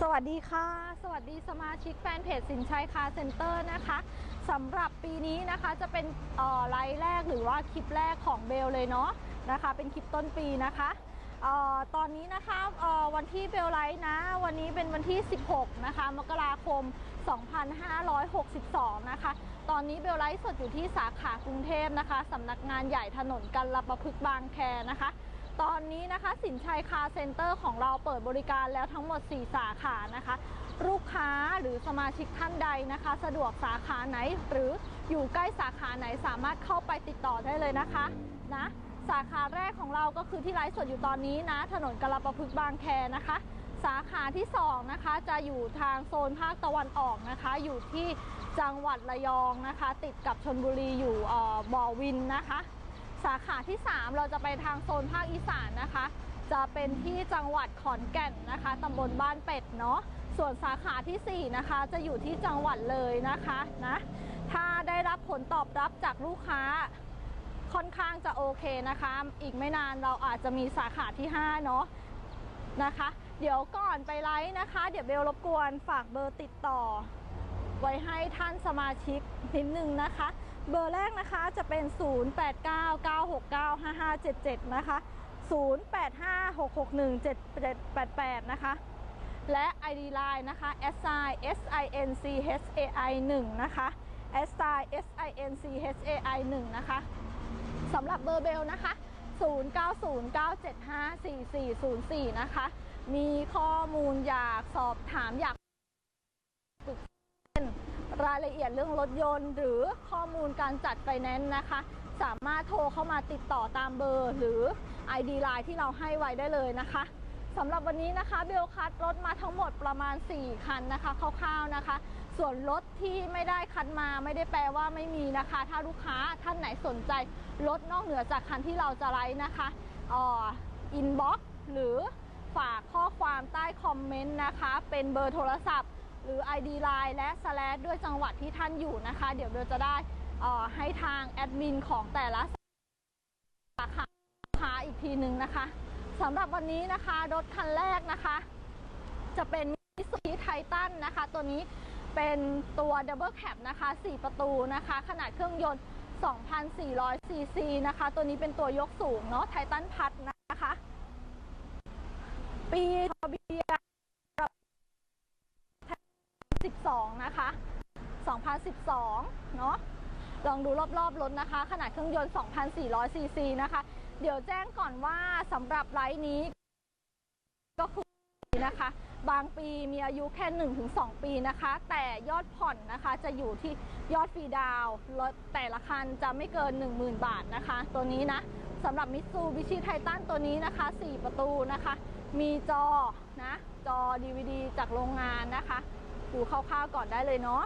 สวัสดีค่ะ สวัสดีสมาชิกแฟนเพจสินชัยคาเซ็นเตอร์นะคะสำหรับปีนี้นะคะจะเป็นออไลฟ์แรกหรือว่าคลิปแรกของเบลเลยเนาะนะคะ เป็นคลิปต้นปีนะคะออตอนนี้นะคะออวันที่เบลไลฟ์นะ วันนี้เป็นวันที่ 16 นะคะ มกราคม 2562 นะคะ ตอนนี้เบลไลฟ์สดอยู่ที่สาขากรุงเทพนะคะสำนักงานใหญ่ถนนกันรประพฤกษ์บางแคนะคะ ตอนนี้นะคะสินชัยคาเซ็นเตอร์ของเราเปิดบริการแล้วทั้งหมด 4 สาขานะคะ ลูกค้าหรือสมาชิกท่านใดนะคะ สะดวกสาขาไหน หรืออยู่ใกล้สาขาไหนสามารถเข้าไปติดต่อได้เลยนะคะนะสาขาแรกของเราก็คือที่ไลฟ์สดอยู่ตอนนี้นะ ถนนกรประพฤกบางแคนะคะ สาขาที่2นะคะจะอยู่ทางโซนภาคตะวันออกนะคะ อยู่ที่จังหวัดระยองนะคะ ติดกับชนบุรีอยู่บ่อวินนะคะ สาขาที่ 3 เราจะไปทางโซนภาคอีสานนะคะ จะเป็นที่จังหวัดขอนแก่นนะคะตำบลบ้านเป็ดเนาะส่วนสาขาทีสี่ 4 นะคะ จะอยู่ที่จังหวัดเลยนะคะนะถ้าได้รับผลตอบรับจากลูกค้าค่อนข้างจะโอเคนะคะ อีกไม่นานเราอาจจะมีสาขาที่ 5 เนาะนะคะ เดี๋ยวก่อนไปไลฟ์นะคะ เดี๋ยวเบลรบกวนฝากเบอร์ติดต่อ ไว้ให้ท่านสมาชิกนิดนึงนะคะ เบอร์แรกนะคะจะเป็น 0899695577 นะคะ 0856617788 นะคะ และ ID Line นะคะ s i s i n c h a i 1นะคะ s i s i n c h a i 1นะคะสำหรับเบอร์เบลนะคะ 0909754404 นะคะ มีข้อมูลอยากสอบถามอยากรา รายละเอียดเรื่องรถยนต์ หรือข้อมูลการจัดไฟแนนซ์นะคะ สามารถโทรเข้ามาติดต่อตามเบอร์ หรือ ID Line ที่เราให้ไว้ได้เลยนะคะสำหรับวันนี้นะคะเบลคัดรถมาทั้งหมดประมาณ 4 คันนะคะคร่าวๆนะคะ ส่วนรถที่ไม่ได้คัดมาไม่ได้แปลว่าไม่มีนะคะ ถ้าลูกค้าท่านไหนสนใจรถนอกเหนือจากคันที่เราจะไลฟ์นะคะอินบ็อกซ์หรือฝากข้อความใต้คอมเมนต์นะคะ เป็นเบอร์โทรศัพท์ หรือ ID Line และ slash ด้วยจังหวัดที่ท่านอยู่นะคะ เดี๋ยวเราจะได้ให้ทางแอดมินของแต่ละสาขาาอีกทีหนึ่งนะคะสำหรับวันนี้นะคะรถคันแรกนะคะ จะเป็นมิตซูบิไททันนะคะ ตัวนี้เป็นตัว Double Cab นะคะ 4 ประตูนะคะ ขนาดเครื่องยนต์ 2,400 ซีซีนะคะ ตัวนี้เป็นตัวยกสูงเนาะไททันพัดนะคะ ปีทะเบียน 12 นะคะ 2012 เนาะลองดูรอบๆรถนะคะ ขนาดเครื่องยนต์ 2,400 ซีซีนะคะ เดี๋ยวแจ้งก่อนว่าสำหรับไลท์นี้ ก็คือนะคะ บางปีมีอายุแค่ 1-2 ปีนะคะ แต่ยอดผ่อนนะคะจะอยู่ที่ยอดฟรีดาวน์รถแต่ละคันจะไม่เกิน 10,000 บาทนะคะ ตัวนี้นะสำหรับมิตซูบิชิไททันตัวนี้นะคะ 4 ประตูนะคะ มีจอนะ จอ DVD จากโรงงานนะคะ ดูคร่าวๆก่อนได้เลยเนาะ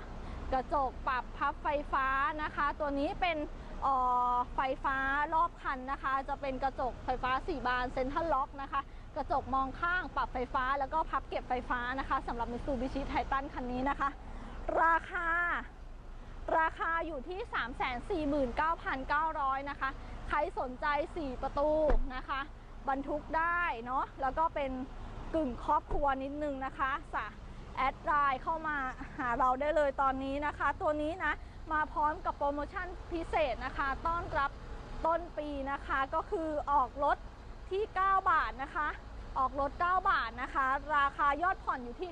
กระจกปรับพับไฟฟ้านะคะ ตัวนี้เป็นออไฟฟ้ารอบคันนะคะ จะเป็นกระจกไฟฟ้า 4 บานเซ็นทรัลล็อกนะคะ กระจกมองข้างปรับไฟฟ้าแล้วก็พับเก็บไฟฟ้านะคะสำหรับ Mitsubishi Titan คันนี้นะคะ ราคา ราคาอยู่ที่ 349,900 นะคะ ใครสนใจ 4 ประตูนะคะ บรรทุกได้เนาะแล้วก็เป็นกึ่งครอบครัวนิดนึงนะคะสะ แอดไลน์เข้ามาหาเราได้เลยตอนนี้นะคะ ตัวนี้นะมาพร้อมกับโปรโมชั่นพิเศษนะคะ ต้อนรับต้นปีนะคะก็คือออกรถที่ 9 บาทนะคะ ออกรถ 9 บาทนะคะ ราคายอดผ่อนอยู่ที่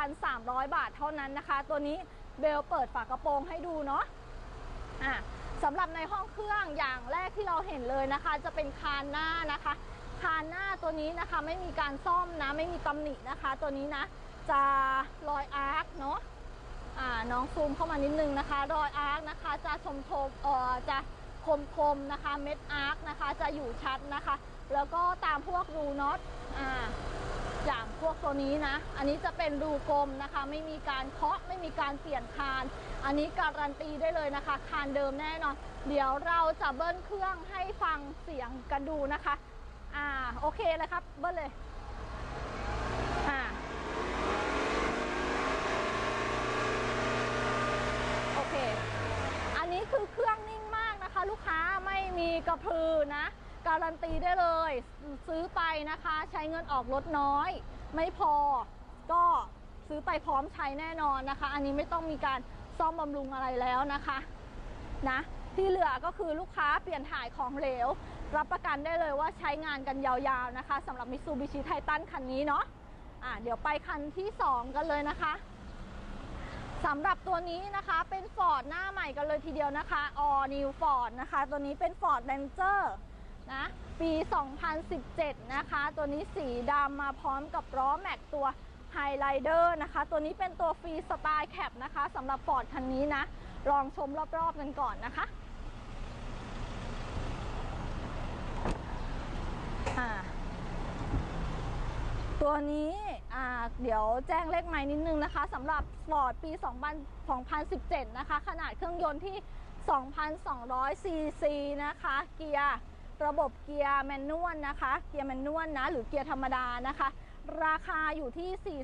7,300 บาทเท่านั้นนะคะ ตัวนี้เบลเปิดฝากระโปรงให้ดูเนาะอะสำหรับในห้องเครื่องอย่างแรกที่เราเห็นเลยนะคะ จะเป็นคานหน้านะคะ คานหน้าตัวนี้นะคะไม่มีการซ่อมนะไม่มีตำหนินะคะ ตัวนี้นะ จะรอยอาร์คเนาะอ่าน้องซูมเข้ามานิดนึงนะคะ รอยอาร์คนะคะ จะชมชมเอ่อจะคมคมนะคะ เม็ดอาร์คนะคะ จะอยู่ชัดนะคะ แล้วก็ตามพวกรูน็อตอ่าอย่างพวกตัวนี้นะ อันนี้จะเป็นรูกลมนะคะ ไม่มีการเคาะไม่มีการเปลี่ยนคาน อันนี้การันตีได้เลยนะคะ คานเดิมแน่นอน เดี๋ยวเราจะเบิ้ลเครื่องให้ฟังเสียงกันดูนะคะ อ่าโอเคเลยครับ เบิ้ลเลย อ่า โอเค อันนี้คือเครื่องนิ่งมากนะคะ ลูกค้าไมีกระพือนะ การันตีได้เลย ซื้อไปนะคะ ใช้เงินออกรถน้อย ไม่พอก็ซื้อไปพร้อมใช้แน่นอนนะคะ อันนี้ไม่ต้องมีการซ่อมบำรุงอะไรแล้วนะคะนะที่เหลือก็คือลูกค้าเปลี่ยนถ่ายของเหลว รับประกันได้เลยว่าใช้งานกันยาวๆนะคะสำหรับมิ t ซูบิชิไททันคันนี้เนาะอะเดี๋ยวไปคันที่ 2 กันเลยนะคะ สำหรับตัวนี้นะคะเป็นฟอร์ดหน้าใหม่กันเลยทีเดียวนะคะ All New Ford นะคะ ตัวนี้เป็น Ford Ranger นะปี 2017 นะคะ ตัวนี้สีดำมาพร้อมกับล้อแม็กตัว Highlighter นะคะ ตัวนี้เป็นตัวฟรีสไตล์แคปนะคะสำหรับ Ford คันนี้นะ ลองชมรอบๆกันก่อนนะคะอ่า ตัวนี้เดี๋ยวแจ้งเลขไม้นิดนึงนะคะสำหรับ Ford ปี 2017 นะคะ ขนาดเครื่องยนต์ที่ 2,200 ซีซีนะคะ เกียร์ระบบเกียร์แมนนวลนะคะ เกียร์แมนนวลนะ หรือเกียร์ธรรมดานะคะ ราคาอยู่ที่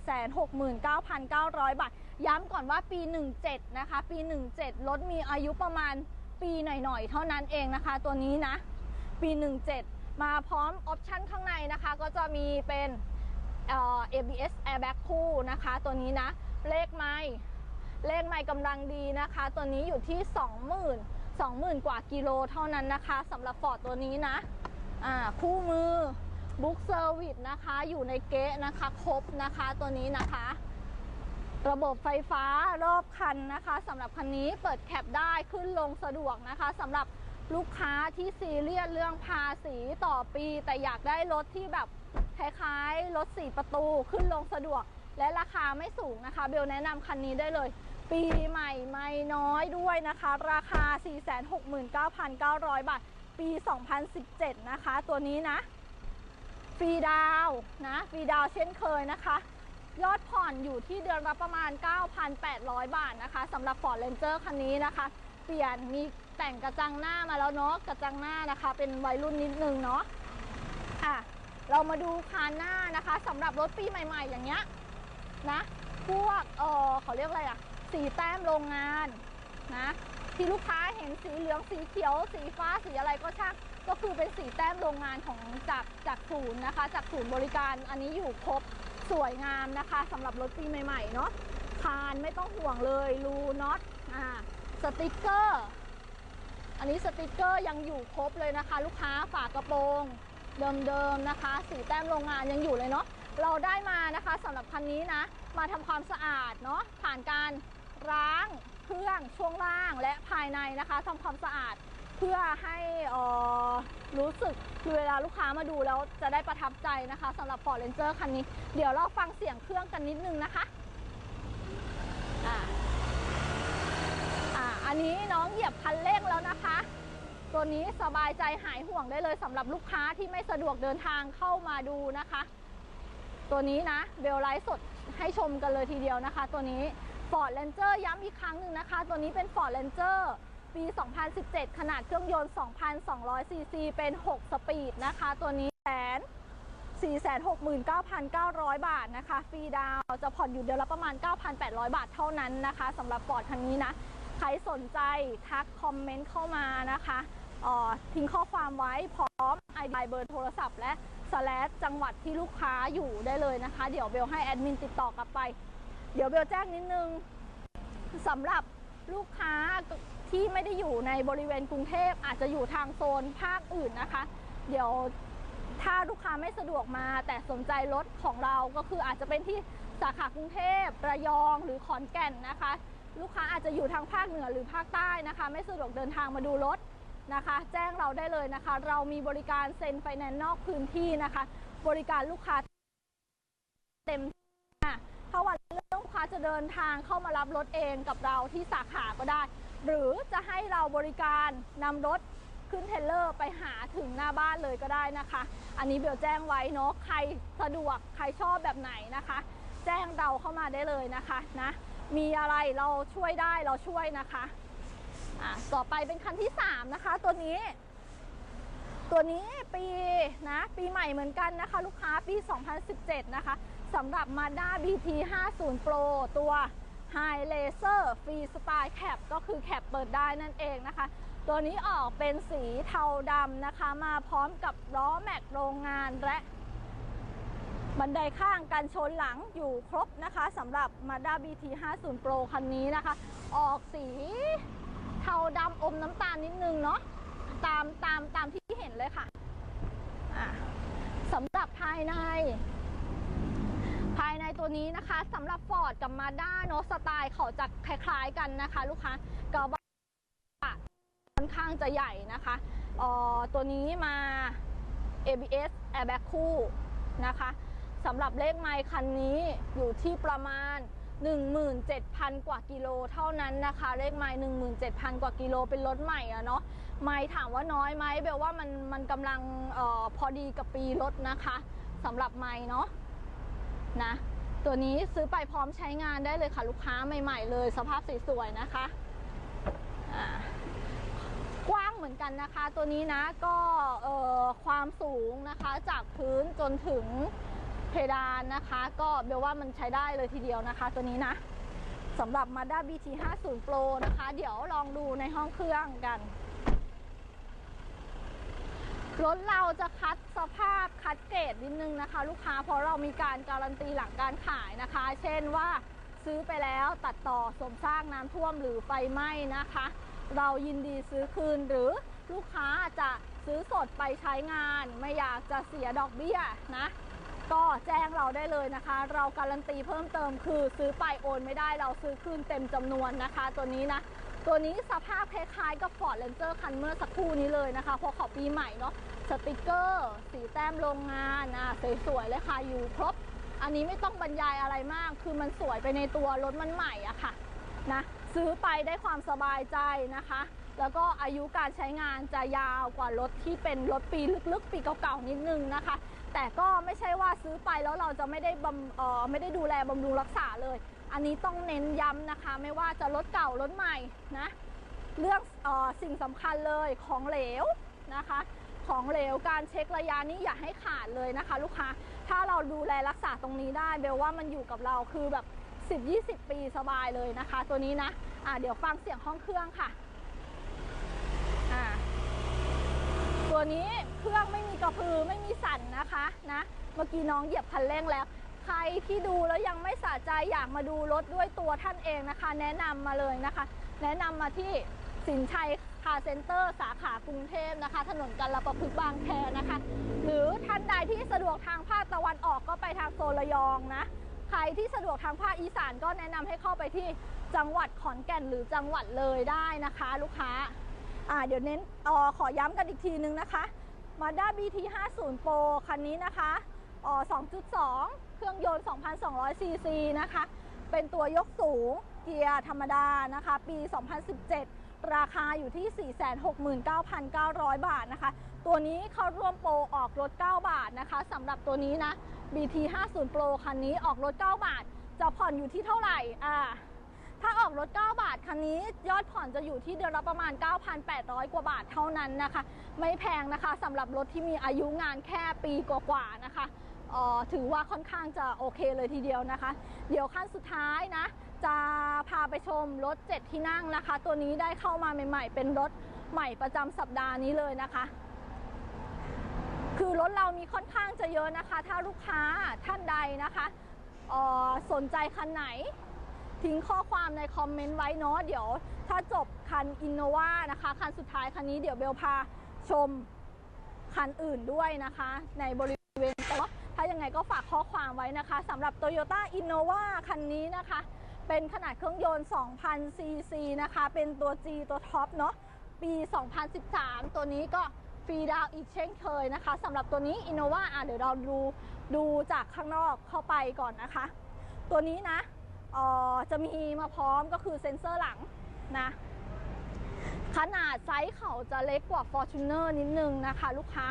469,900 บาท ย้ำก่อนว่าปี 17 นะคะ ปี 17 รถมีอายุประมาณปีหน่อยๆ เท่านั้นเองนะคะ ตัวนี้นะ ปี 17 มาพร้อมออปชั่นข้างในนะคะ ก็จะมีเป็น เอ่อ ABS airbag คู่นะคะ ตัวนี้นะ เลขไม้เลขไม้กำลังดีนะคะ ตัวนี้อยู่ที่ 20,000 20,000 กว่ากิโลเท่านั้นนะคะสำหรับฟอร์ดตัวนี้นะอ่าคู่มือบุ๊กเซอร์วิสนะคะอยู่ในเก๊ะนะคะ ครบนะคะตัวนี้นะคะ ระบบไฟฟ้ารอบคันนะคะสำหรับคันนี้เปิดแคปได้ขึ้นลงสะดวกนะคะสำหรับลูกค้าที่ซีเรียสเรื่องภาษีต่อปี แต่อยากได้รถที่แบบคล้ายๆ รถ 4 ประตูขึ้นลงสะดวก และราคาไม่สูงนะคะ เบลแนะนำคันนี้ได้เลย ปีใหม่ไม่น้อยด้วยนะคะ ราคา 469,900 บาท ปี 2017 นะคะ ตัวนี้นะฟรีดาวนะฟรีดาวเช่นเคยนะคะ ยอดผ่อนอยู่ที่เดือนละประมาณ 9,800 บาทนะคะสำหรับ Ford Ranger คันนี้นะคะ เปลี่ยนมีแต่งกระจังหน้ามาแล้วเนาะกระจังหน้านะคะ เป็นวัยรุ่นนิดนึงเนาะอะ เรามาดูคานหน้านะคะสำหรับรถปีใหม่ ๆ อย่างเงี้ยนะพวกเออเขาเรียกอะไรอะสีแต้มโรงงานนะที่ลูกค้าเห็นสีเหลืองสีเขียว สีฟ้าสีอะไรก็ช่างก็คือเป็นสีแต้มโรงงานของจากจากศูนย์นะคะ จากศูนย์บริการอันนี้อยู่ครบสวยงามนะคะสำหรับรถปีใหม่ๆเนาะคานไม่ต้องห่วงเลยรูน็อตอ่าสติกเกอร์ อันนี้สติกเกอร์ยังอยู่ครบเลยนะคะ ลูกค้าฝากระโปรง เดิมๆนะคะ สีแต้มโรงงานยังอยู่เลยเนาะเราได้มานะคะสำหรับคันนี้นะ มาทำความสะอาดเนาะผ่านการล้างเครื่องช่วงล่างและภายในนะคะทำความสะอาดเพื่อให้อ่อรู้สึกคือเวลาลูกค้ามาดูแล้วจะได้ประทับใจนะคะสำหรับ Ford Ranger คันนี้ เดี๋ยวเราฟังเสียงเครื่องกันนิดนึงนะคะอ่าอ่าอันนี้น้องเหยียบคันเร่งแล้วนะคะ ตัวนี้สบายใจหายห่วงได้เลยสำหรับลูกค้าที่ไม่สะดวกเดินทางเข้ามาดูนะคะ ตัวนี้นะเบลไลฟ์สดให้ชมกันเลยทีเดียวนะคะ ตัวนี้ Ford Ranger ย้ำอีกครั้งหนึ่งนะคะ ตัวนี้เป็น Ford Ranger ปี 2017 ขนาดเครื่องยนต์ 2,200 ซีซี เป็น 6 สปีดนะคะ ตัวนี้แสน469,900 บาทนะคะ ฟรีดาวจะผ่อนอยู่เดือนละประมาณ 9,800 บาทเท่านั้นนะคะสำหรับฟอร์ดคันนี้นะ ใครสนใจทักคอมเมนต์เข้ามานะคะ ทิ้งข้อความไว้พร้อม ID เบอร์โทรศัพท์ และสแลชจังหวัดที่ลูกค้าอยู่ได้เลยนะคะ เดี๋ยวเบลให้แอดมินติดต่อกลับไป เดี๋ยวเบลแจ้งนิดนึงสำหรับลูกค้าที่ไม่ได้อยู่ในบริเวณกรุงเทพอาจจะอยู่ทางโซนภาคอื่นนะคะ เดี๋ยวถ้าลูกค้าไม่สะดวกมา แต่สนใจรถของเราก็คืออาจจะเป็นที่สาขากรุงเทพระยองหรือขอนแก่นนะคะ ลูกค้าอาจจะอยู่ทางภาคเหนือหรือภาคใต้นะคะ ไม่สะดวกเดินทางมาดูรถ นะคะ แจ้งเราได้เลยนะคะ เรามีบริการเซ็นไฟแนนซ์นอกพื้นที่นะคะ บริการลูกค้าเต็มที่ะถ้าวันเรื่องลูกค้าจะเดินทางเข้ามารับรถเองกับเราที่สาขาก็ได้ หรือจะให้เราบริการนำรถขึ้นเทเลอร์ไปหาถึงหน้าบ้านเลยก็ได้นะคะ อันนี้เบลแจ้งไว้เนาะใครสะดวกใครชอบแบบไหนนะคะ แจ้งเราเข้ามาได้เลยนะคะนะมีอะไรเราช่วยได้เราช่วยนะคะ อะต่อไปเป็นคันที่ 3 นะคะ ตัวนี้ ตัวนี้ปีนะปีใหม่เหมือนกันนะคะ ลูกค้าปี 2017 นะคะสำหรับ Mazda BT 50 Pro ตัว High Laser Free Style Cap ก็คือแคปเปิดได้นั่นเองนะคะ ตัวนี้ออกเป็นสีเทาดำนะคะ มาพร้อมกับล้อแม็กโรงงานและบันไดข้างกันชนหลังอยู่ครบนะคะสำหรับ Mazda BT 50 Pro คันนี้นะคะ ออกสี ทาดำอมน้ำตาลนิดนึงเนาะตามตามตามที่เห็นเลยค่ะะสำหรับภายใน ภายในตัวนี้นะคะสำหรับ Ford กับ Mazda เนอะสไตล์เขาจะคล้าย ๆ กันนะคะ ลูกค้ากระบะค่อนข้างจะใหญ่นะคะออตัวนี้มา ABS airbag คู่นะคะสำหรับเลขไมล์คันนี้อยู่ที่ประมาณ 17,000 กว่ากิโลเท่านั้นนะคะ เลขไมล์17,000 กว่ากิโลเป็นรถใหม่อะเนาะไมล์ถามว่าน้อยไหมเบลว่ามันมันกำลังออพอดีกับปีรถนะคะสำหรับไมล์เนาะนะตัวนี้ซื้อไปพร้อมใช้งานได้เลยค่ะลูกค้าใหม่ ๆ เลย สภาพสวยๆนะคะกว้างเหมือนกันนะคะ ตัวนี้นะก็ความสูงนะคะจากพื้นจนถึง เพดานนะคะ ก็เบลว่ามันใช้ได้เลยทีเดียวนะคะ ตัวนี้นะสำหรับ Mazda BT 50 Pro นะคะ เดี๋ยวลองดูในห้องเครื่องกันรถเราจะคัดสภาพคัดเกรดนิดนึงนะคะ ลูกค้าเพราะเรามีการการันตีหลังการขายนะคะ เช่นว่าซื้อไปแล้วตัดต่อสมสร้างน้ำท่วมหรือไฟไหม้นะคะ เรายินดีซื้อคืนหรือลูกค้าจะซื้อสดไปใช้งาน ไม่อยากจะเสียดอกเบี้ยนะ ก็แจ้งเราได้เลยนะคะ เราการันตีเพิ่มเติมคือซื้อไปโอนไม่ได้เราซื้อคืนเต็มจำนวนนะคะ ตัวนี้นะตัวนี้สภาพคล้ายๆกับ Ford Ranger คันเมื่อสักครู่นี้เลยนะคะเพราะขาปีใหม่เนาะสติกเกอร์ สีแต้มโรงงานอะสวยๆเลยค่ะอยู่ครบ อันนี้ไม่ต้องบรรยายอะไรมาก คือมันสวยไปในตัวรถมันใหม่อะค่ะนะซื้อไปได้ความสบายใจนะคะ แล้วก็อายุการใช้งานจะยาวกว่ารถที่เป็นรถปีลึกๆ ปีเก่าๆนิดนึงนะคะ แต่ก็ไม่ใช่ว่าซื้อไปแล้วเราจะไม่ได้บำเอ่อไม่ได้ดูแลบำรุงรักษาเลย อันนี้ต้องเน้นย้ำนะคะ ไม่ว่าจะรถเก่ารถใหม่นะเรื่องเออสิ่งสำคัญเลยของเหลวนะคะ ของเหลวการเช็คระยะนี้อย่าให้ขาดเลยนะคะ ลูกค้าถ้าเราดูแลรักษาตรงนี้ได้เบลว่ามันอยู่กับเราคือแบบ 10-20 ปีสบายเลยนะคะ ตัวนี้นะอะเดี๋ยวฟังเสียงห้องเครื่องค่ะอ่า ตัวนี้เครื่องไม่มีกระพือไม่มีสั่นนะคะนะเมื่อกี้น้องเหยียบคันเร่งแล้ว ใครที่ดูแล้วยังไม่สะใจอยากมาดูรถด้วยตัวท่านเองนะคะ แนะนำมาเลยนะคะ แนะนำมาที่สินชัยคาเซ็นเตอร์สาขากรุงเทพนะคะ ถนนกันละประพฤกบางแคนะคะ หรือท่านใดที่สะดวกทางภาคตะวันออกก็ไปทางโซนระยองนะ ใครที่สะดวกทางภาคอีสานก็แนะนำให้เข้าไปที่จังหวัดขอนแก่นหรือจังหวัดเลยได้นะคะ ลูกค้า เดี๋ยวเน้นออขอย้ำกันอีกทีนึงนะคะ Mazda BT 50 Pro คันนี้นะคะออ2.2 เครื่องยนต์ 2,200 ซีซีนะคะ เป็นตัวยกสูง เกียร์ธรรมดานะคะ ปี 2017 ราคาอยู่ที่ 469,900 บาทนะคะ ตัวนี้เข้าร่วมโปรออกรถ 9 บาทนะคะสำหรับตัวนี้นะ BT 50 Pro คันนี้ออกรถ 9 บาท จะผ่อนอยู่ที่เท่าไหร่อ่า ถ้าออกรถ 9 บาทคันนี้ยอดผ่อนจะอยู่ที่เดือนละประมาณ 9,800 กว่าบาทเท่านั้นนะคะ ไม่แพงนะคะสำหรับรถที่มีอายุงานแค่ปีกว่าๆนะคะออถือว่าค่อนข้างจะโอเคเลยทีเดียวนะคะ เดี๋ยวขั้นสุดท้ายนะ จะพาไปชมรถ 7 ที่นั่งนะคะ ตัวนี้ได้เข้ามาใหม่ ๆ เป็นรถใหม่ประจำสัปดาห์นี้เลยนะคะ คือรถเรามีค่อนข้างจะเยอะนะคะ ถ้าลูกค้าท่านใดนะคะออสนใจคันไหน ทิ้งข้อความในคอมเมนต์ไว้เนาะเดี๋ยว ถ้าจบคันอินโนวานะคะ คันสุดท้ายคันนี้เดี๋ยวเบลพาชมคันอื่นด้วยนะคะ ในบริเวณแต่ว่าถ้ายังไงก็ฝากข้อความไว้นะคะสำหรับ Toyota Innova คันนี้นะคะ เป็นขนาดเครื่องยนต์2,000ซีซีนะคะ เป็นตัว G ตัวท็อปเนาะปี 2013 ตัวนี้ก็ฟรีดาวอีกเช่นเคยนะคะสำหรับตัวนี้ Innova อะเดี๋ยวเราดูดูจากข้างนอกเข้าไปก่อนนะคะ ตัวนี้นะ จะมีมาพร้อมก็คือเซ็นเซอร์หลังนะขนาดไซส์เขาจะเล็กกว่า Fortuner นิดนึงนะคะ ลูกค้า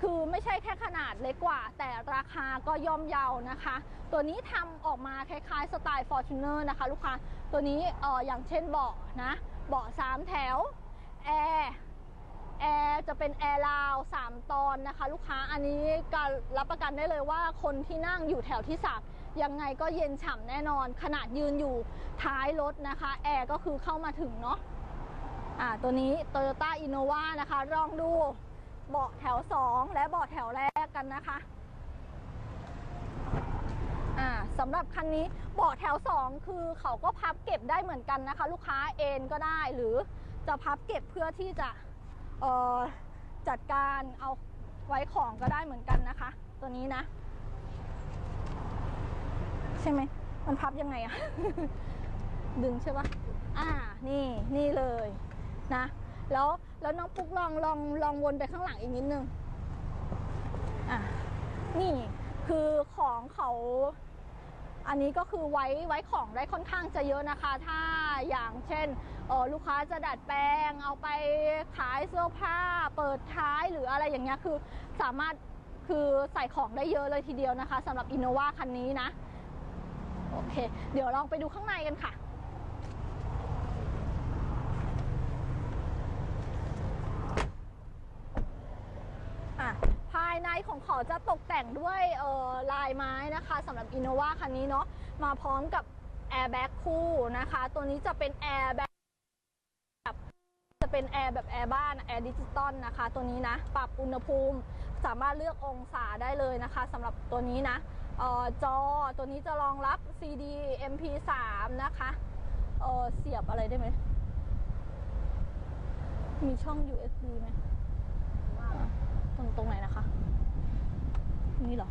คือไม่ใช่แค่ขนาดเล็กกว่า แต่ราคาก็ย่อมเยานะคะ ตัวนี้ทำออกมาคล้ายๆสไตล์ Fortuner นะคะ ลูกค้าตัวนี้เอออย่างเช่นเบาะนะเบาะ3แถวแอร์แอร์จะเป็นแอร์ลาว3ตอนนะคะ ลูกค้าอันนี้การรับประกันได้เลยว่าคนที่นั่งอยู่แถวที่3 ยังไงก็เย็นฉ่ำแน่นอน ขนาดยืนอยู่ท้ายรถนะคะ แอร์ก็คือเข้ามาถึงเนาะอ่าตัวนี้ Toyota Innova นะคะลองดูเบาะแถว 2 และเบาะแถวแรกกันนะคะสำหรับคันนี้เบาะแถว 2 คือเขาก็พับเก็บได้เหมือนกันนะคะ ลูกค้าเอนก็ได้หรือจะพับเก็บเพื่อที่จะจัดการเอาไว้ของก็ได้เหมือนกันนะคะ ตัวนี้นะ ใช่ไหมมันพับยังไงอะดึงใช่ปะอ่า นี่นี่เลยนะ แล้วแล้วน้องปุ๊กลองลองลองวนไปข้างหลังอีกนิดนึงอะนี่คือของเขาอันนี้ก็คือไว้ไว้ของได้ค่อนข้างจะเยอะนะคะ ถ้าอย่างเช่นเออลูกค้าจะดัดแปลง เอาไปขายเสื้อผ้า เปิดท้ายหรืออะไรอย่างเงี้ยคือสามารถคือใส่ของได้เยอะเลยทีเดียวนะคะสำหรับอินโนวาคันนี้นะ โอเค เดี๋ยวลองไปดูข้างในกันค่ะภายในของเขาจะตกแต่งด้วยออลายไม้นะคะสำหรับ Innova คันนี้เนาะมาพร้อมกับแอร์แบ็กคู่นะคะ ตัวนี้จะเป็นแอร์แบ็กแบบจะเป็นแอร์แบบแอร์บ้านแอร์ดิจิตอลนะคะ ตัวนี้นะ ปรับอุณหภูมิสามารถเลือกองศาได้เลยนะคะสำหรับตัวนี้นะออจอตัวนี้จะรองรับ CD MP3 นะคะเออเสียบอะไรได้ไหม มีช่อง USB ไหมตรงตรงไหนนะคะ นี่เหรอ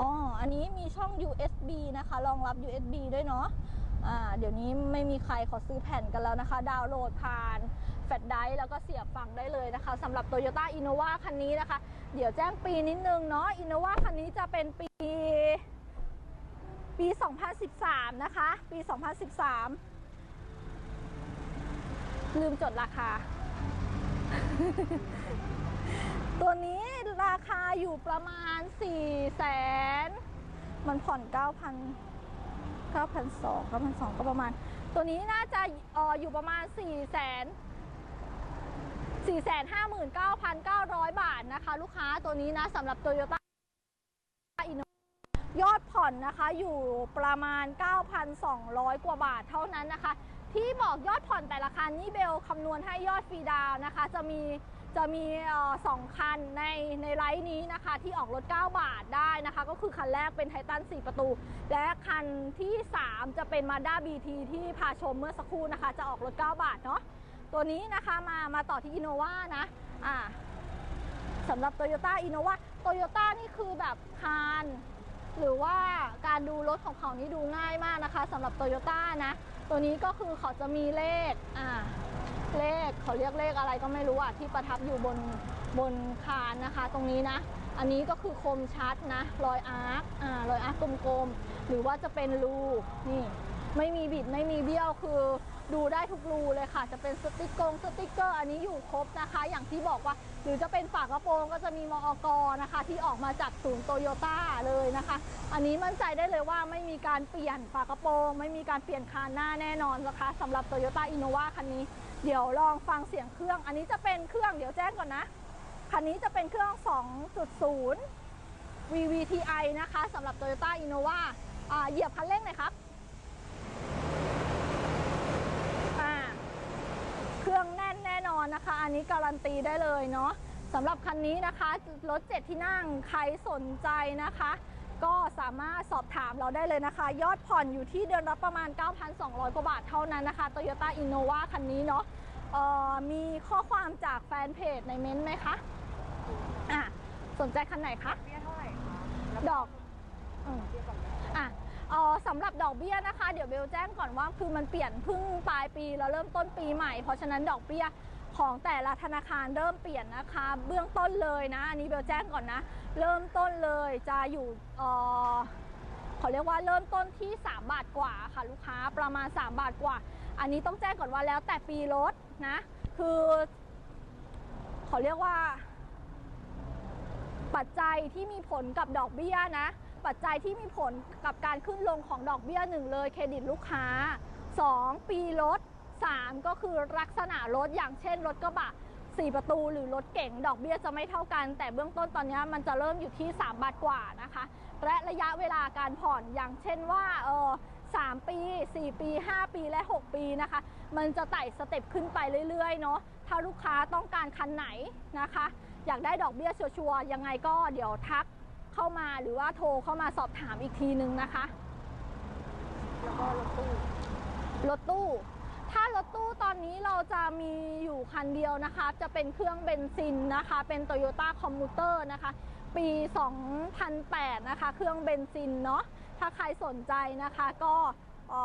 อ๋อ อันนี้มีช่อง USB นะคะ รองรับ USB ด้วยเนาะอ่าเดี๋ยวนี้ไม่มีใครขอซื้อแผ่นกันแล้วนะคะ ดาวน์โหลดผ่านแฟลชไดร์แล้วก็เสียบฟังได้เลยนะคะสำหรับ Toyota Innova คันนี้นะคะ เดี๋ยวแจ้งปีนิดนึงเนาะ Innova คันนี้จะเป็นปี ปี 2013 นะคะ ปี 2013 ลืมจดราคา ตัวนี้ราคาอยู่ประมาณ4แสน มันผ่อน 9,000 9,200 9,200 ก็ประมาณ ตัวนี้น่าจะอออยู่ประมาณ4แสน459,900 บาทนะคะ ลูกค้าตัวนี้นะสำหรับ Toyota ยอดผ่อนนะคะอยู่ประมาณ 9,200 กว่าบาทเท่านั้นนะคะ ที่บอกยอดผ่อนแต่ละคันนี่เบลคำนวณให้ยอดฟรีดาวนะคะ จะมีจะมีสองคันในในไลน์นี้นะคะ ที่ออกรถ 9 บาทได้นะคะ ก็คือคันแรกเป็นไททัน 4 ประตู และคันที่ 3 จะเป็น Mazda BT ที่พาชมเมื่อสักครู่นะคะ จะออกรถ 9 บาทเนาะตัวนี้นะคะมามาต่อที่ Innova นะอ่าสำหรับ Toyota Innova Toyota นี่คือแบบคาน หรือว่าการดูรถของเขานี่ดูง่ายมากนะคะสำหรับ Toyota นะ ตัวนี้ก็คือเขาจะมีเลขอ่าเลขเขาเรียกเลขอะไรก็ไม่รู้อะที่ประทับอยู่บนบนคานนะคะ ตรงนี้นะ อันนี้ก็คือคมชัดนะรอยอาร์คอ่ารอยอาร์คกลมๆหรือว่าจะเป็นรูนี่ไม่มีบิดไม่มีเบี้ยวคือ ดูได้ทุกรูเลยค่ะ จะเป็นสติกกอร์สติกเกอร์อันนี้อยู่ครบนะคะ อย่างที่บอกว่า หรือจะเป็นฝากระโปรงก็จะมีมอกนะคะ ที่ออกมาจากศูนย์โตโยต้าเลยนะคะ อันนี้มั่นใจได้เลยว่าไม่มีการเปลี่ยนฝากระโปรง ไม่มีการเปลี่ยนคานหน้าแน่นอนนะคะสำหรับ Toyota Innova คันนี้เดี๋ยวลองฟังเสียงเครื่อง อันนี้จะเป็นเครื่องเดี๋ยวแจ้งก่อนนะ คันนี้จะเป็นเครื่อง 2.0 VVTi นะคะสำหรับ Toyota Innova อ่าเหยียบคันเร่งหน่อยครับ อ่า เครื่องแน่นแน่น อนนะคะ อันนี้การันตีได้เลยเนาะสำหรับคันนี้นะคะรถเจ็ดที่นั่งใครสนใจนะคะ ก็สามารถสอบถามเราได้เลยนะคะ ยอดผ่อนอยู่ที่เดือนละประมาณ 9,200 กว่าบาทเท่านั้นนะคะ Toyota Innova คันนี้เนาะเอ่อมีข้อความจากแฟนเพจในเม้นต์ไหมคะอะสนใจคันไหนคะเบี้ยเท่าไหร่คะดอกอืมเบี้ยก่อนอะเออสำหรับดอกเบี้ยนะคะ เดี๋ยวเบลแจ้งก่อนว่าคือมันเปลี่ยนเพึ่งปลายปี แล้วเริ่มต้นปีใหม่ เพราะฉะนั้นดอกเบี้ย ของแต่ละธนาคารเริ่มเปลี่ยนนะคะ เบื้องต้นเลยนะ อันนี้เบลแจ้งก่อนนะ เริ่มต้นเลยจะอยู่เอเขาเรียกว่าเริ่มต้นที่ 3 บาทกว่าค่ะลูกค้าประมาณ 3 บาทกว่า อันนี้ต้องแจ้งก่อนว่าแล้วแต่ปีรถนะ คือเขาเรียกว่า ปัจจัยที่มีผลกับดอกเบี้ยนะ ปัจจัยที่มีผลกับการขึ้นลงของดอกเบี้ยหนึ่งเลยเครดิตลูกค้า 2 ปีรถ 3 ก็คือลักษณะรถอย่างเช่นรถกระบะ4 ประตูหรือรถเก๋งดอกเบี้ยจะไม่เท่ากัน แต่เบื้องต้นตอนนี้มันจะเริ่มอยู่ที่ 3 บาทกว่านะคะ และระยะเวลาการผ่อนอย่างเช่นว่าเออ3 ปี 4 ปี 5 ปีและ 6 ปีนะคะ มันจะไต่สเต็ปขึ้นไปเรื่อยๆเนาะถ้าลูกค้าต้องการคันไหนนะคะ อยากได้ดอกเบี้ยชัวร์ๆยังไงก็เดี๋ยวทักเข้ามาหรือว่าโทรเข้ามาสอบถามอีกทีนึงนะคะ แล้วก็รถตู้รถตู้ รถตู้ตอนนี้เราจะมีอยู่คันเดียวนะคะ จะเป็นเครื่องเบนซินนะคะ เป็น Toyota Commuter นะคะ ปี 2008 นะคะ เครื่องเบนซินเนาะ ถ้าใครสนใจนะคะก็อ่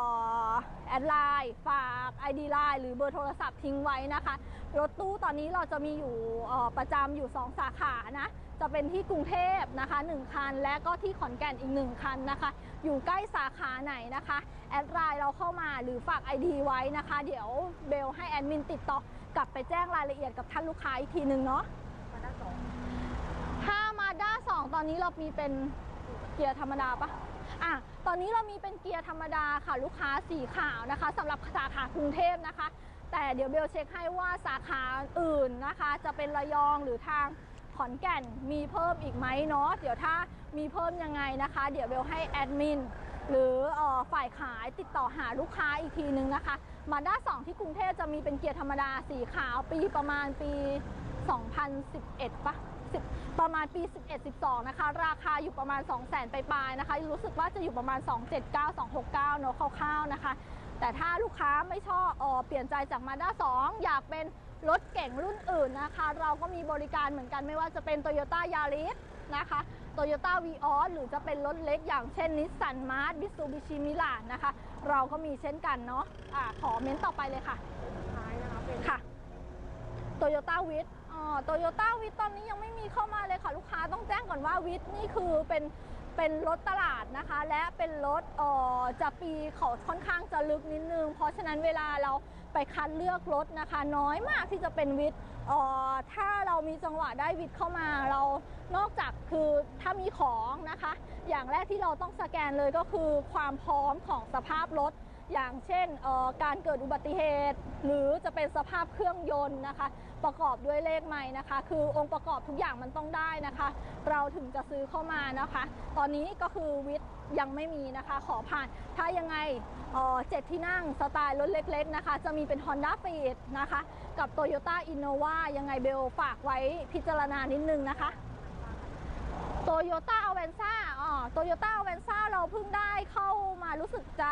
อแอดไลน์ฝาก ID ไลน์หรือเบอร์โทรศัพท์ทิ้งไว้นะคะ รถตู้ตอนนี้เราจะมีอยู่ประจำอยู่ 2 สาขานะ จะเป็นที่กรุงเทพนะคะ 1 คัน และก็ที่ขอนแก่นอีก 1 คันนะคะ อยู่ใกล้สาขาไหนนะคะ แอดไลน์เราเข้ามาหรือฝาก ID ไว้นะคะ เดี๋ยวเบลให้แอดมินติดต่อกลับไปแจ้งรายละเอียดกับท่านลูกค้าอีกทีหนึ่งเนาะมาด้าสองถ้ามาด้า2ตอนนี้เรามีเป็นเกียร์ธรรมดาปะอะตอนนี้เรามีเป็นเกียร์ธรรมดาค่ะลูกค้าสีขาวนะคะสำหรับสาขากรุงเทพนะคะ แต่เดี๋ยวเบลเช็คให้ว่าสาขาอื่นนะคะ จะเป็นระยองหรือทาง ขอนแก่นมีเพิ่มอีกไหมเนาะเดี๋ยวถ้ามีเพิ่มยังไงนะคะ เดี๋ยวเบลให้แอดมินหรือออฝ่ายขายติดต่อหาลูกค้าอีกทีนึงนะคะมาด้า2ที่กรุงเทพจะมีเป็นเกียร์ธรรมดาสีขาวปีประมาณปี 2011ปะ10ประมาณปี 11-12 นะคะ ราคาอยู่ประมาณ 2 0 0 0 0 0ปลายๆนะคะ รู้สึกว่าจะอยู่ประมาณ 279 269 เนอะคร่าวๆนะคะ แต่ถ้าลูกค้าไม่ชอบเออเปลี่ยนใจจากมาด้า2 อยากเป็น รถเก่งรุ่นอื่นนะคะ เราก็มีบริการเหมือนกันไม่ว่าจะเป็น Toyota Yaris นะคะ Toyota v ีออหรือจะเป็นรถเล็กอย่างเช่นนิสสันมาร์ t บิซูบิชิมิลานนะคะ เราก็มีเช่นกันเนาะอะขอเม้นต์ต่อไปเลยค่ะสุดท้ายนะคะเป็นค่ะโตโยต้าวิทอ๋อโตโยต้าวิทตอนนี้ยังไม่มีเข้ามาเลยค่ะลูกค้าต้องแจ้งก่อนว่าวิทนี่คือเป็นเป็นรถตลาดนะคะ และเป็นรถเอ่อจะปีเขาค่อนข้างจะลึกนิดนึง เพราะฉะนั้นเวลาเรา ไปคัดเลือกรถนะคะ น้อยมากที่จะเป็นวิทเอ่อถ้าเรามีจังหวะได้วิทย์เข้ามาเรานอกจากคือถ้ามีของนะคะ อย่างแรกที่เราต้องสแกนเลยก็คือความพร้อมของสภาพรถ อย่างเช่นการเกิดอุบัติเหตุ หรือจะเป็นสภาพเครื่องยนต์นะคะ ประกอบด้วยเลขใหม่นะคะ คือองค์ประกอบทุกอย่างมันต้องได้นะคะ เราถึงจะซื้อเข้ามานะคะ ตอนนี้ก็คือวิทย์ยังไม่มีนะคะ ขอผ่านถ้ายังไงเจ็ดที่นั่งสไตล์รถเล็กๆนะคะ จะมีเป็น Honda f e e นะคะ กับ Toyota Innova ยังไงเบลฝากไว้พิจารณานิดนึงนะคะโตโยต้าอเวนซ่าอ๋อโตโยต้าอเวนซ่าเราเพิ่งได้เข้ามารู้สึกจะ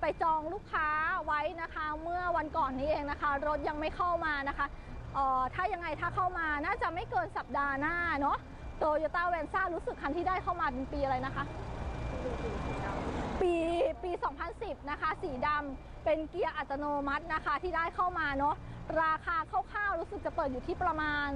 ไปจองลูกค้าไว้นะคะ เมื่อวันก่อนนี้เองนะคะ รถยังไม่เข้ามานะคะออถ้ายังไงถ้าเข้ามาน่าจะไม่เกินสัปดาห์หน้าเนาะโตโยต้าเวนซ่ารู้สึกคันที่ได้เข้ามาเป็นปีอะไรนะคะดูสีสีดำปีปี 2010 นะคะ สีดำเป็นเกียร์อัตโนมัตินะคะที่ได้เข้ามาเนาะราคาคร่าวๆรู้สึกจะเปิดอยู่ที่ประมาณ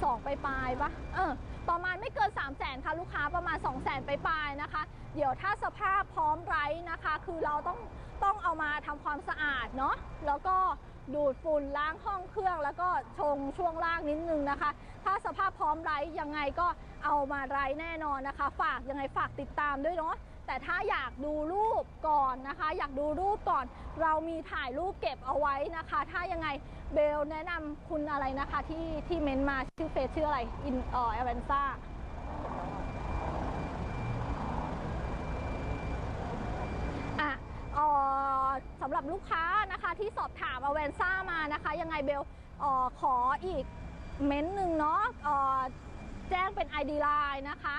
2ปปลายปะเออประมาณไม่เกิน 3 0 0แสนค่ะลูกค้าประมาณ 2 0 0แสนปลายนะคะ เดี๋ยวถ้าสภาพพร้อมไร้นะคะ คือเราต้องต้องเอามาทำความสะอาดเนาะแล้วก็ดูดฝุ่นล้างห้องเครื่อง แล้วก็ชงช่วงล่างนิดนึงนะคะ ถ้าสภาพพร้อมไร้ยังไงก็เอามาไร้แน่นอนนะคะ ฝากยังไงฝากติดตามด้วยเนาะ แต่ถ้าอยากดูรูปก่อนนะคะ อยากดูรูปก่อน เรามีถ่ายรูปเก็บเอาไว้นะคะ ถ้ายังไงเบลแนะนำคุณอะไรนะคะที่ที่เม้นต์มาชื่อเฟซชื่ออะไรอินเออเอเวนซ่าอะสำหรับลูกค้านะคะที่สอบถามอเวนซ่ามานะคะ ยังไงเบลออขออีกเม้นต์หนึ่งเนาะแจ้งเป็น ID Line นะคะ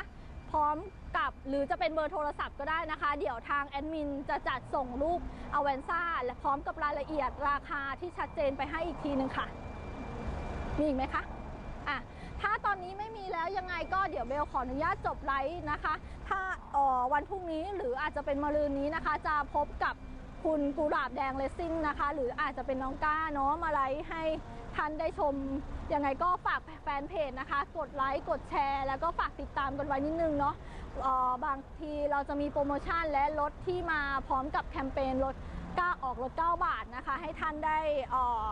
พร้อมกับหรือจะเป็นเบอร์โทรศัพท์ก็ได้นะคะ เดี๋ยวทางแอดมินจะจัดส่งรูปอเวนซ่าและพร้อมกับรายละเอียดราคาที่ชัดเจนไปให้อีกทีหนึ่งค่ะ มีอีกไหมคะอะถ้าตอนนี้ไม่มีแล้วยังไงก็เดี๋ยวเบลขออนุญาตจบไลฟ์นะคะ ถ้าออวันพรุ่งนี้หรืออาจจะเป็นมะรืนนี้นะคะ จะพบกับคุณกุหลาบแดงเลสซิ่งนะคะ หรืออาจจะเป็นน้องก้าเนาะมาไลฟ์ให้ ท่านได้ชมยังไงก็ฝากแฟนเพจนะคะ กดไลค์กดแชร์ แล้วก็ฝากติดตามกันไว้นิดนึงเนาะออบางทีเราจะมีโปรโมชั่นและลดที่มาพร้อมกับแคมเปญลดก้าออกลด9บาทนะคะ ให้ท่านได้เออ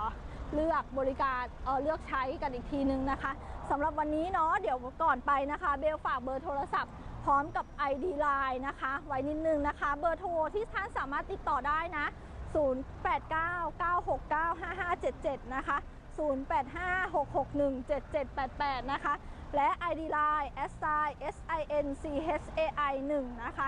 เลือกบริการเออเลือกใช้กันอีกทีนึงนะคะสำหรับวันนี้เนาะเดี๋ยวก่อนไปนะคะ เบลฝากเบอร์โทรศัพท์พร้อมกับ ID Line นะคะ ไว้นิดนึงนะคะ เบอร์โทรที่ท่านสามารถติดต่อได้นะ 0899695577 นะคะ 0856617788 นะคะ และ ID Line s i s i n c h a i 1นะคะ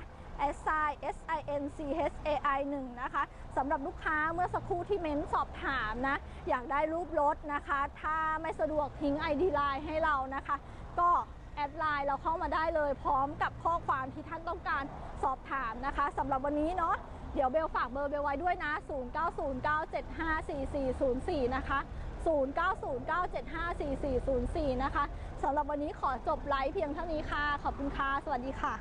s i s i n c h a i 1นะคะสำหรับลูกค้าเมื่อสักครู่ที่เม้นสอบถามนะ อยากได้รูปรถนะคะ ถ้าไม่สะดวกทิ้ง ID Line ให้เรานะคะ ก็แอดไลน์เราเข้ามาได้เลยพร้อมกับข้อความที่ท่านต้องการสอบถามนะคะสำหรับวันนี้เนาะเดี๋ยวเบลฝากเบอร์เบลไว้ด้วยนะ 0909754404 นะคะ 0909754404 นะคะสำหรับวันนี้ขอจบไลฟ์เพียงเท่านี้ค่ะ ขอบคุณค่ะ สวัสดีค่ะ